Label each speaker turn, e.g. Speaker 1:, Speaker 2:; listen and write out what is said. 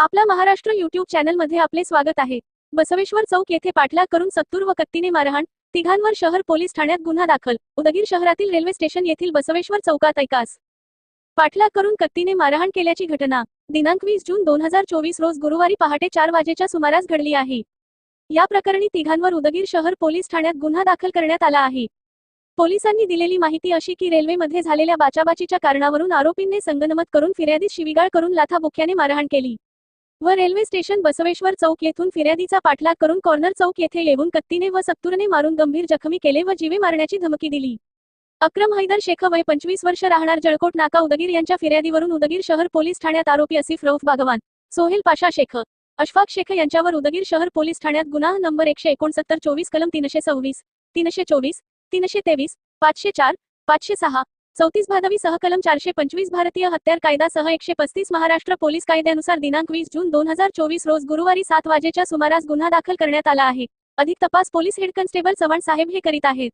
Speaker 1: आपला महाराष्ट्र युट्यूब चॅनलमध्ये आपले स्वागत आहे. बसवेश्वर चौक येथे पाठलाग करून सत्तूर व कत्तीने मारहाण तिघांवर शहर पोलीस ठाण्यात गुन्हा दाखल उदगीर शहरातील रेल्वे स्टेशन येथील बसवेश्वर चौकात ऐकास. पाठलाग करून कत्तीने मारहाण केल्याची घटना दिनांक वीस जून दोन हजार चोवीस रोज गुरुवारी पहाटे चार वाजेच्या सुमारास घडली आहे. या प्रकरणी तिघांवर उदगीर शहर पोलीस ठाण्यात गुन्हा दाखल करण्यात आला आहे. पोलिसांनी दिलेली माहिती अशी की रेल्वेमध्ये झालेल्या बाचाबाचीच्या कारणावरून आरोपींनी संगनमत करून फिर्यादीत शिवीगाळ करून लाथाबुक्याने मारहाण केली. व रेल्वे स्टेशन बसवेश्वर चौक येथून फिर्यादीचा पाठलाग करून कॉर्नर चौक येथे येऊन कत्तीने व सत्तूरने मारून गंभीर जखमी केले व जीवे मारण्याची धमकी दिली. अक्रम हैदर शेख वय पंचवीस वर्ष राहणार जळकोट नाका उदगीर यांच्या फिर्यादीवरून उदगीर शहर पोलीस ठाण्यात आरोपी असिफ रौफ बागवान सोहेल पाशा शेख अशफाक शेख यांच्यावर उदगीर शहर पोलीस ठाण्यात गुन्हा नंबर एकशे एकोणसत्तर चोवीस कलम तीनशे सव्वीस तीनशे चोवीस तीनशे तेवीस पाचशे चार पाचशे सहा चौतीस भादवी सह कलम चारशे पंचवीस भारतीय हत्यार कायदा सह एकशे पस्तीस महाराष्ट्र पोलीस कायद्यानुसार दिनांक वीस जून दोन हजार चोवीस रोज गुरुवारी सात वाजेच्या सुमारास गुन्हा दाखल करण्यात आला आहे. अधिक तपास पोलीस हेड कॉन्स्टेबल चव्हाण साहेब हे करीत आहेत.